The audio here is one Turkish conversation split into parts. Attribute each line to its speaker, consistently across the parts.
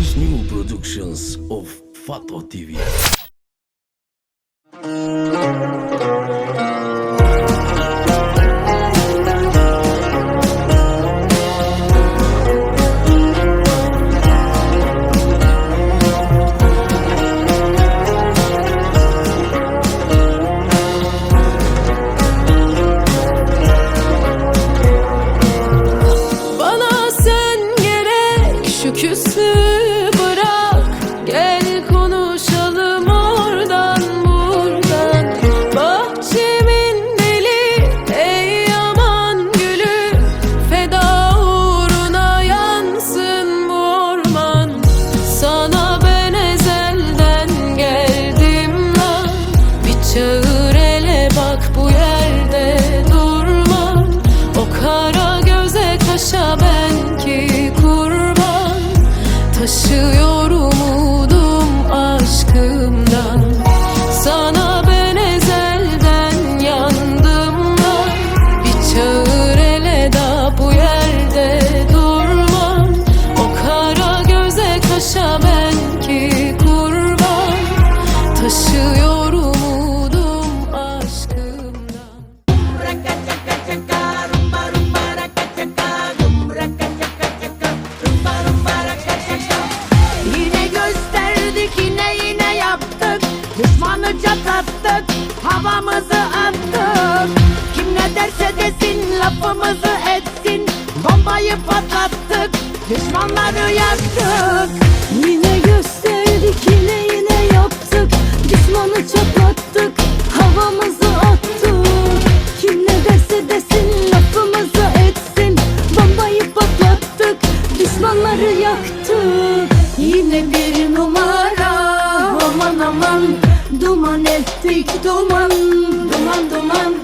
Speaker 1: is new productions of Fato TV.
Speaker 2: Havamızı attık Kim ne derse desin lafımızı etsin. Bombayı patlattık düşmanları yaktık.
Speaker 3: Yine gösterdik yine yine yaptık. Düşmanı çatlattık havamızı attık. Kim ne derse desin lafımızı etsin. Bombayı patlattık düşmanları yaktık. Yine bir numara Ettik duman duman duman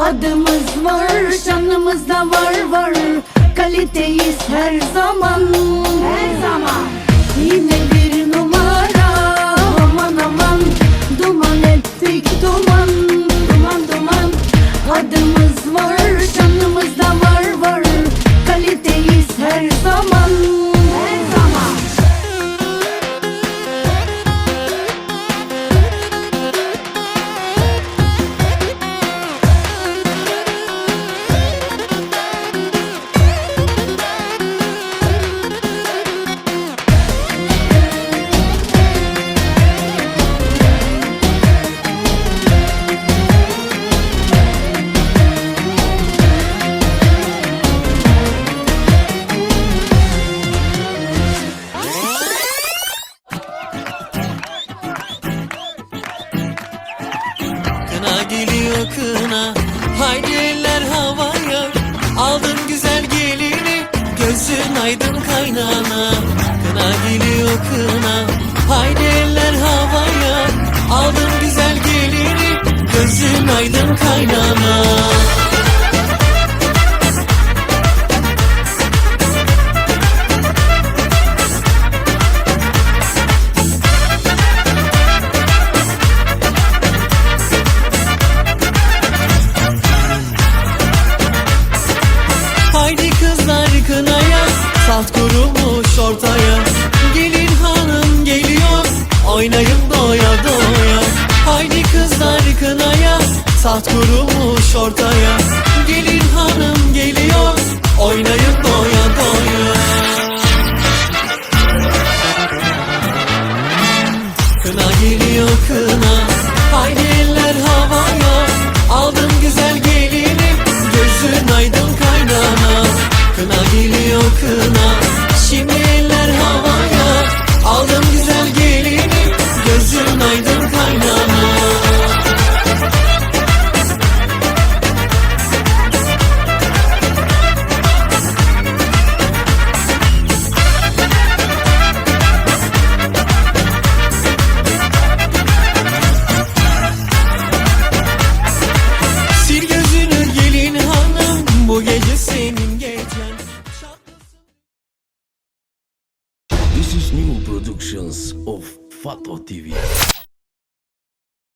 Speaker 3: Adımız var şanımız da var var. Kaliteyiz her zaman.
Speaker 2: Her zaman
Speaker 4: geliyor kına Haydi eller havaya. Aldın güzel gelini. Gözün aydın kaynana Kına geliyor kına. Haydi eller havaya. Aldın Salt kurumuş ortaya. Gelin hanım geliyor. Oynayın doya doya. Haydi kızlar kınaya. Salt kurumuş ortaya. Gelin hanım geliyor
Speaker 1: of Fato TV.